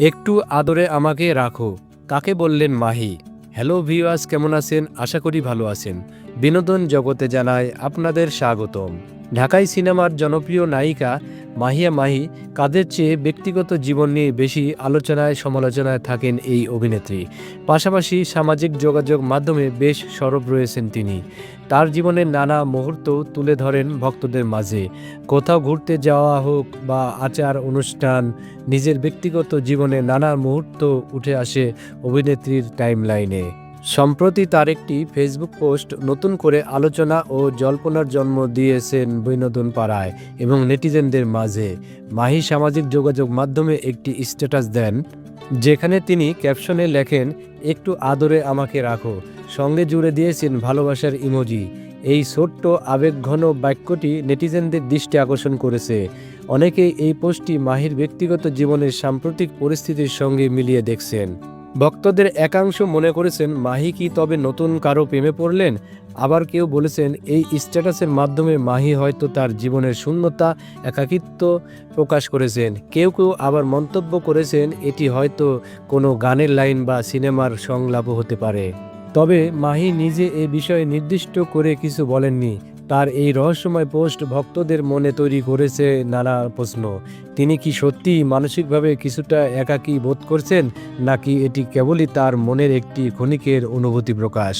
একটু আদরে আমাকে রাখো। কাকে বললেন মাহি? হ্যালো ভিউয়ার্স, কেমন আছেন? আশা করি ভালো আছেন। বিনোদন জগতে জানায় আপনাদের স্বাগতম। ঢাকাই সিনেমার জনপ্রিয় নায়িকা মাহিয়া মাহি কাদের চেয়ে ব্যক্তিগত জীবন নিয়ে বেশি আলোচনায়, সমালোচনায় থাকেন এই অভিনেত্রী। পাশাপাশি সামাজিক যোগাযোগ মাধ্যমে বেশ সরব রয়েছেন তিনি। তার জীবনের নানা মুহূর্ত তুলে ধরেন ভক্তদের মাঝে। কোথাও ঘুরতে যাওয়া হোক বা আচার অনুষ্ঠান, নিজের ব্যক্তিগত জীবনে নানা মুহূর্ত উঠে আসে অভিনেত্রীর টাইমলাইনে। সম্প্রতি তার একটি ফেসবুক পোস্ট নতুন করে আলোচনা ও জল্পনার জন্ম দিয়েছেন বিনোদন পাড়ায় এবং নেটিজেনদের মাঝে মাহি সামাজিক যোগাযোগ মাধ্যমে একটি স্ট্যাটাস দেন, যেখানে তিনি ক্যাপশনে লেখেন, একটু আদরে আমাকে রাখো, সঙ্গে জুড়ে দিয়েছেন ভালোবাসার ইমোজি। এই ছোট্ট আবেগঘন বাক্যটি নেটিজেনদের দৃষ্টি আকর্ষণ করেছে। অনেকেই এই পোস্টটি মাহির ব্যক্তিগত জীবনের সাম্প্রতিক পরিস্থিতির সঙ্গে মিলিয়ে দেখছেন। ভক্তদের একাংশ মনে করেছেন, মাহি কি তবে নতুন কারও প্রেমে পড়লেন? আবার কেউ বলেছেন, এই স্ট্যাটাসের মাধ্যমে মাহি হয়তো তার জীবনের শূন্যতা, একাকিত্ব প্রকাশ করেছেন। কেউ কেউ আবার মন্তব্য করেছেন, এটি হয়তো কোনো গানের লাইন বা সিনেমার সংলাপও হতে পারে। তবে মাহি নিজে এ বিষয়ে নির্দিষ্ট করে কিছু বলেননি। তার এই রহস্যময় পোস্ট ভক্তদের মনে তৈরি করেছে নানা প্রশ্ন। তিনি কি সত্যি মানসিকভাবে কিছুটা একাকী বোধ করছেন, নাকি এটি কেবলই তার মনের একটি ক্ষণিকের অনুভূতি প্রকাশ?